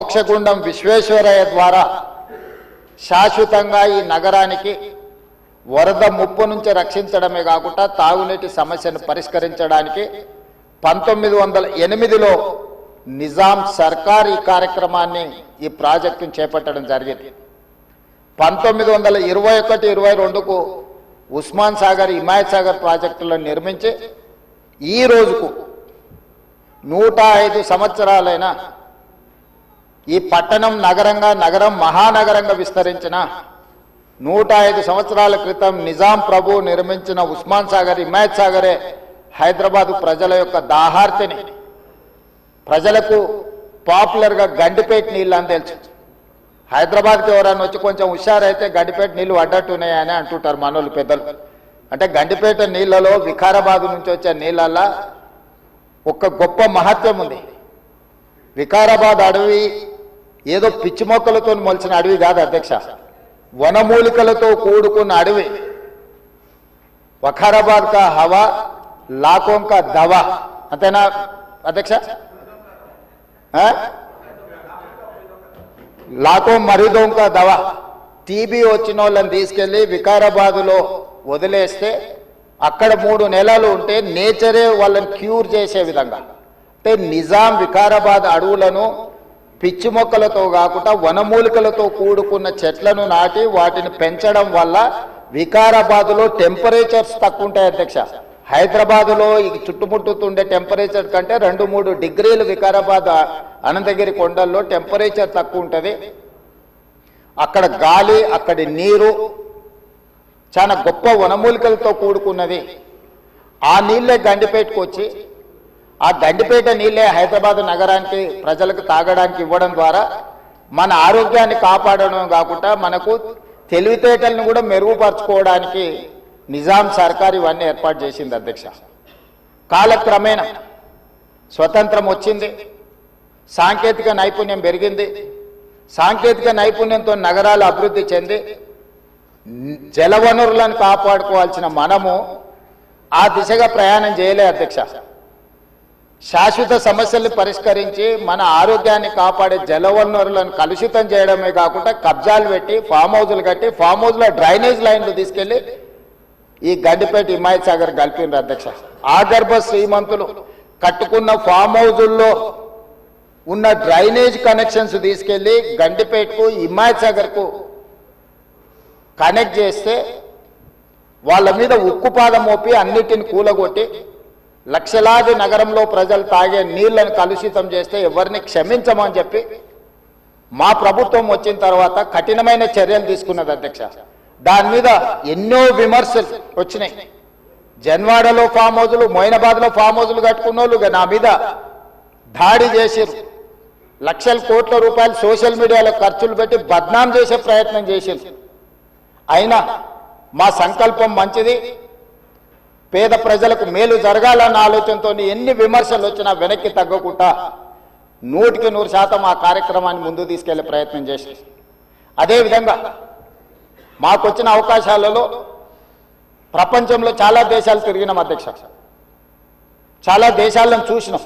మోక్షగుండం విశ్వేశ్వరయ్య ద్వారా శాశ్వతంగా ఈ నగరానికి వరద ముప్పు నుంచి రక్షించడమే కాకుండా తాగునీటి సమస్యను పరిష్కరించడానికి పంతొమ్మిది వందల ఎనిమిదిలో నిజాం సర్కార్ ఈ కార్యక్రమాన్ని ఈ ప్రాజెక్టును చేపట్టడం జరిగింది. పంతొమ్మిది వందల ఇరవై ఒకటి ఇరవై రెండుకు ఉస్మాన్ సాగర్ హిమాయత్ సాగర్ ప్రాజెక్టులను నిర్మించి ఈ రోజుకు నూట ఐదు సంవత్సరాలైన ఈ పట్టణం నగరంగా నగరం మహానగరంగా విస్తరించిన నూట ఐదు సంవత్సరాల క్రితం నిజాం ప్రభు నిర్మించిన ఉస్మాన్ సాగర్ ఇమాయత్ సాగరే హైదరాబాదు ప్రజల యొక్క దాహార్తిని ప్రజలకు పాపులర్గా గండిపేట నీళ్ళు అని తెలుసు హైదరాబాద్కి ఎవరైనా వచ్చి కొంచెం హుషారైతే గండిపేట నీళ్ళు అడ్డట్టున్నాయని అంటుంటారు మనోళ్ళు పెద్దలు. అంటే గండిపేట నీళ్ళలో వికారాబాద్ నుంచి వచ్చే నీళ్ళల్లో ఒక గొప్ప మహత్వం ఉంది. వికారాబాద్ అడవి ఏదో పిచ్చి మొక్కలతో మొలిచిన అడవి కాదు అధ్యక్ష. వనమూలికలతో కూడుకున్న అడవి. వఖారాబాద్ కా హవా లాకోం కా దవా. అంతేనా అధ్యక్ష? ఆ? లాకో మరిదోం కా దవా. టీబీ వచ్చిన వాళ్ళని తీసుకెళ్ళి వికారాబాదులో వదిలేస్తే అక్కడ మూడు నెలలు ఉంటే నేచరే వాళ్ళని క్యూర్ చేసే విధంగా. అంటే నిజాం వికారాబాద్ అడవులను పిచ్చి మొక్కలతో కాకుండా వనమూలికలతో కూడుకున్న చెట్లను నాటి వాటిని పెంచడం వల్ల వికారాబాద్లో టెంపరేచర్స్ తక్కువ ఉంటాయి అధ్యక్ష. హైదరాబాదులో ఈ చుట్టుముట్టుతుండే టెంపరేచర్ కంటే రెండు మూడు డిగ్రీలు వికారాబాద్ అనంతగిరి కొండల్లో టెంపరేచర్ తక్కువ ఉంటుంది అక్కడ గాలి అక్కడి నీరు చాలా గొప్ప వనమూలికలతో కూడుకున్నది. ఆ నీళ్ళే గండిపేటకు వచ్చి ఆ దండిపేట నీళ్ళే హైదరాబాద్ నగరానికి ప్రజలకు తాగడానికి ఇవ్వడం ద్వారా మన ఆరోగ్యాన్ని కాపాడడం కాకుండా మనకు తెలివితేటలను కూడా మెరుగుపరచుకోవడానికి నిజాం సర్కార్ ఇవన్నీ ఏర్పాటు చేసింది అధ్యక్ష. కాలక్రమేణా స్వతంత్రం వచ్చింది. సాంకేతిక నైపుణ్యం పెరిగింది. సాంకేతిక నైపుణ్యంతో నగరాలు అభివృద్ధి చెంది. జలవనరులను కాపాడుకోవాల్సిన మనము ఆ దిశగా ప్రయాణం చేయలే అధ్యక్ష. శాశ్వత సమస్యల్ని పరిష్కరించి మన ఆరోగ్యాన్ని కాపాడే జలవనరులను కలుషితం చేయడమే కాకుండా కబ్జాలు పెట్టి ఫామ్ హౌజులు కట్టి ఫామ్ హౌజ్లో డ్రైనేజ్ లైన్లు తీసుకెళ్ళి ఈ గండిపేట హిమాయత్ సాగర్ కలిపిండ్రు అధ్యక్ష. ఆగర్భ శ్రీమంతులు కట్టుకున్న ఫామ్ హౌజుల్లో ఉన్న డ్రైనేజ్ కనెక్షన్స్ తీసుకెళ్ళి గండిపేటకు హిమాయత్ సాగర్కు కనెక్ట్ చేస్తే వాళ్ళ మీద ఉక్కుపాదం మోపి అన్నిటిని కూలగొట్టి లక్షలాది నగరంలో ప్రజలు తాగే నీళ్ళను కలుషితం చేస్తే ఎవరిని క్షమించమని చెప్పి మా ప్రభుత్వం వచ్చిన తర్వాత కఠినమైన చర్యలు తీసుకున్నది అధ్యక్ష. దాని మీద ఎన్నో విమర్శలు వచ్చినాయి. జన్వాడలో ఫామ్ హౌజులు మొయినాబాద్లో ఫామ్ హౌజులు కట్టుకున్న వాళ్ళు నా మీద దాడి చేసిరు లక్షల కోట్ల రూపాయలు సోషల్ మీడియాలో ఖర్చులు పెట్టి బద్నాం చేసే ప్రయత్నం చేసింది అయినా మా సంకల్పం మంచిది పేద ప్రజలకు మేలు జరగాలన్న ఆలోచనతో ఎన్ని విమర్శలు వచ్చినా వెనక్కి తగ్గకుండా నూటికి నూరు శాతం ఆ కార్యక్రమాన్ని ముందు తీసుకెళ్ళే ప్రయత్నం చేసి అదేవిధంగా మాకు వచ్చిన అవకాశాలలో ప్రపంచంలో చాలా దేశాలు తిరిగినాం అధ్యక్ష. చాలా దేశాలను చూసినాం.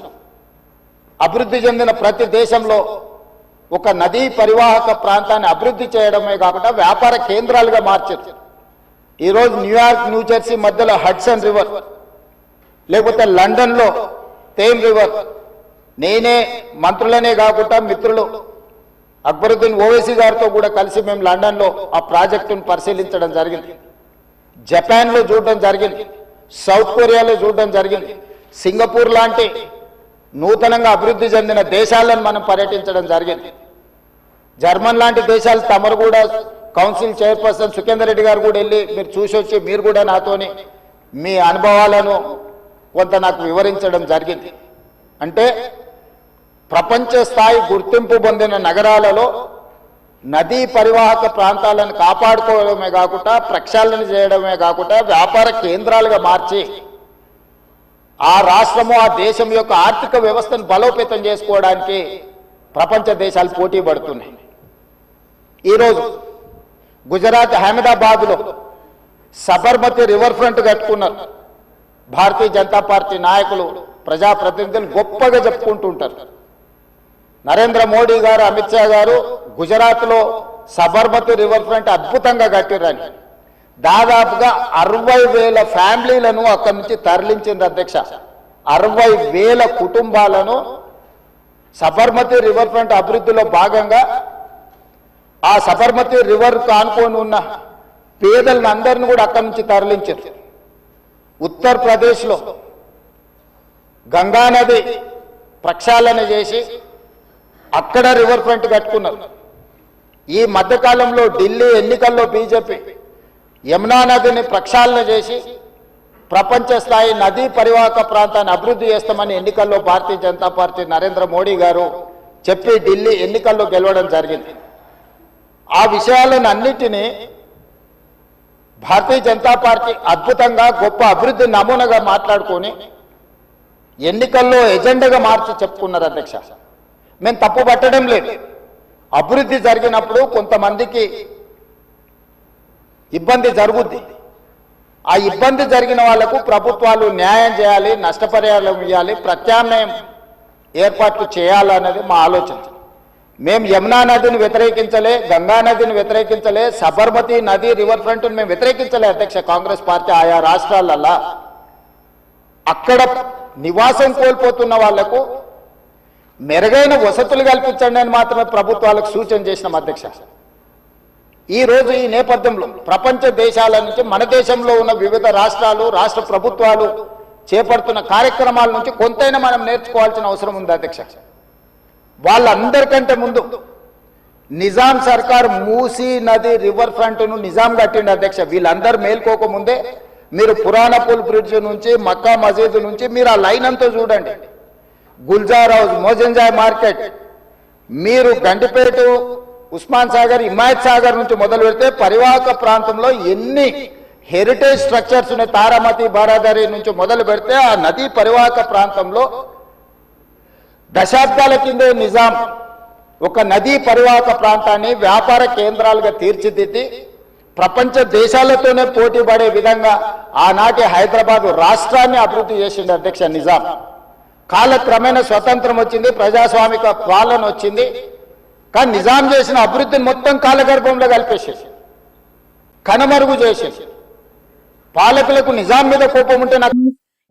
అభివృద్ధి చెందిన ప్రతి దేశంలో ఒక నదీ పరివాహక ప్రాంతాన్ని అభివృద్ధి చేయడమే కాకుండా వ్యాపార కేంద్రాలుగా మార్చారు. ఈరోజు న్యూయార్క్ న్యూజెర్సీ మధ్యలో హడ్సన్ రివర్ లేకపోతే లండన్లో తేమ్ రివర్. నేనే మంత్రులనే కాకుండా మిత్రులు. అక్బరుద్దీన్ ఓవైసీ గారితో కూడా కలిసి మేము లండన్లో ఆ ప్రాజెక్టును పరిశీలించడం జరిగింది. జపాన్లో చూడడం జరిగింది. సౌత్ కొరియాలో చూడడం జరిగింది. సింగపూర్ లాంటి నూతనంగా అభివృద్ధి చెందిన దేశాలను మనం పర్యటించడం జరిగింది. జర్మన్ లాంటి దేశాలు తమరు కూడా కౌన్సిల్ చైర్పర్సన్ సుఖేందర్ రెడ్డి గారు కూడా వెళ్ళి మీరు చూసి వచ్చి మీరు కూడా నాతోని మీ అనుభవాలను కొంత నాకు వివరించడం జరిగింది. అంటే ప్రపంచ స్థాయి గుర్తింపు పొందిన నగరాలలో నదీ పరివాహక ప్రాంతాలను కాపాడుకోవడమే కాకుండా ప్రక్షాళన చేయడమే కాకుండా వ్యాపార కేంద్రాలుగా మార్చి ఆ రాష్ట్రము ఆ దేశం యొక్క ఆర్థిక వ్యవస్థను బలోపేతం చేసుకోవడానికి ప్రపంచ దేశాలు పోటీ పడుతున్నాయి. ఈరోజు గుజరాత్ అహ్మదాబాద్లో సబర్మతి రివర్ ఫ్రంట్ కట్టుకున్నారు. భారతీయ జనతా పార్టీ నాయకులు ప్రజాప్రతినిధులు గొప్పగా చెప్పుకుంటూ ఉంటారు నరేంద్ర మోడీ గారు అమిత్ షా గారు గుజరాత్లో సబర్మతి రివర్ ఫ్రంట్ అద్భుతంగా కట్టిరని దాదాపుగా అరవై వేల ఫ్యామిలీలను అక్కడి నుంచి తరలించింది అధ్యక్ష. అరవై వేల కుటుంబాలను సబర్మతి రివర్ ఫ్రంట్ అభివృద్ధిలో భాగంగా ఆ సబర్మతి రివర్ కానుకొని ఉన్న పేదలను అందరిని కూడా అక్కడి నుంచి తరలించారు. ఉత్తరప్రదేశ్లో గంగానది ప్రక్షాళన చేసి అక్కడ రివర్ ఫ్రంట్ కట్టుకున్నారు. ఈ మధ్యకాలంలో ఢిల్లీ ఎన్నికల్లో బీజేపీ యమునా నదిని ప్రక్షాళన చేసి ప్రపంచ స్థాయి నదీ పరివాహక ప్రాంతాన్ని అభివృద్ధి చేస్తామని ఎన్నికల్లో భారతీయ జనతా పార్టీ నరేంద్ర మోడీ గారు చెప్పి ఢిల్లీ ఎన్నికల్లో గెలవడం జరిగింది. ఆ విషయాలను అన్నిటినీ భారతీయ జనతా పార్టీ అద్భుతంగా గొప్ప అభివృద్ధి నమూనాగా మాట్లాడుకొని ఎన్నికల్లో ఎజెండాగా మార్చి చెప్పుకున్నారు అధ్యక్ష. మేము తప్పు పట్టడం లేదు. అభివృద్ధి జరిగినప్పుడు కొంతమందికి ఇబ్బంది జరుగుద్ది. ఆ ఇబ్బంది జరిగిన వాళ్ళకు ప్రభుత్వాలు న్యాయం చేయాలి నష్టపరిహారం ఇవ్వాలి ప్రత్యామ్నాయం ఏర్పాట్లు చేయాలన్నది మా ఆలోచన. మేము యమునా నదిని వ్యతిరేకించలే గంగా నదిని వ్యతిరేకించలే సబర్మతి నది రివర్ ఫ్రంట్ మేము వ్యతిరేకించలే అధ్యక్ష కాంగ్రెస్ పార్టీ ఆయా రాష్ట్రాలల్లా. అక్కడ నివాసం కోల్పోతున్న వాళ్ళకు మెరుగైన వసతులు కల్పించండి అని మాత్రమే ప్రభుత్వాలకు సూచన చేసినాం అధ్యక్ష. ఈ రోజు ఈ నేపథ్యంలో ప్రపంచ దేశాల నుంచి మన దేశంలో ఉన్న వివిధ రాష్ట్రాలు రాష్ట్ర ప్రభుత్వాలు చేపడుతున్న కార్యక్రమాల నుంచి కొంతైనా మనం నేర్చుకోవాల్సిన అవసరం ఉంది అధ్యక్ష. వాళ్ళందరికంటే ముందు నిజాం సర్కార్ మూసీ నది రివర్ ఫ్రంట్ను నిజాం కట్టిండి అధ్యక్ష. వీళ్ళందరూ మేల్కోకముందే మీరు పురాణ పూల్ బ్రిడ్జ్ నుంచి మక్కా మసీదు నుంచి మీరు ఆ లైన్ అంతా చూడండి. Gulzar house Moazzam Jahi market. మీరు గంటిపేట ఉస్మాన్ సాగర్ హిమాయత్ సాగర్ నుంచి మొదలు పెడితే పరివాహక ప్రాంతంలో ఎన్ని హెరిటేజ్ స్ట్రక్చర్స్ ఉన్నాయి? తారామతి బారాదారి నుంచి మొదలు పెడితే ఆ నదీ పరివాహక ప్రాంతంలో దశాబ్దాల కిందే నిజాం. ఒక నదీ పరివాహక ప్రాంతాన్ని వ్యాపార కేంద్రాలుగా తీర్చిదిద్ది ప్రపంచ దేశాలతోనే పోటీ పడే విధంగా ఆనాటి హైదరాబాద్ రాష్ట్రాన్ని అభివృద్ధి చేసింది అధ్యక్ష నిజాం. కాలక్రమేణా స్వతంత్రం వచ్చింది ప్రజాస్వామిక పాలన వచ్చింది. కానీ నిజాం చేసిన అభివృద్ధిని మొత్తం కాలగర్భంలో కలిపేసేసి కనుమరుగు చేసేసి పాలకులకు నిజాం మీద కోపం ఉంటే నాకు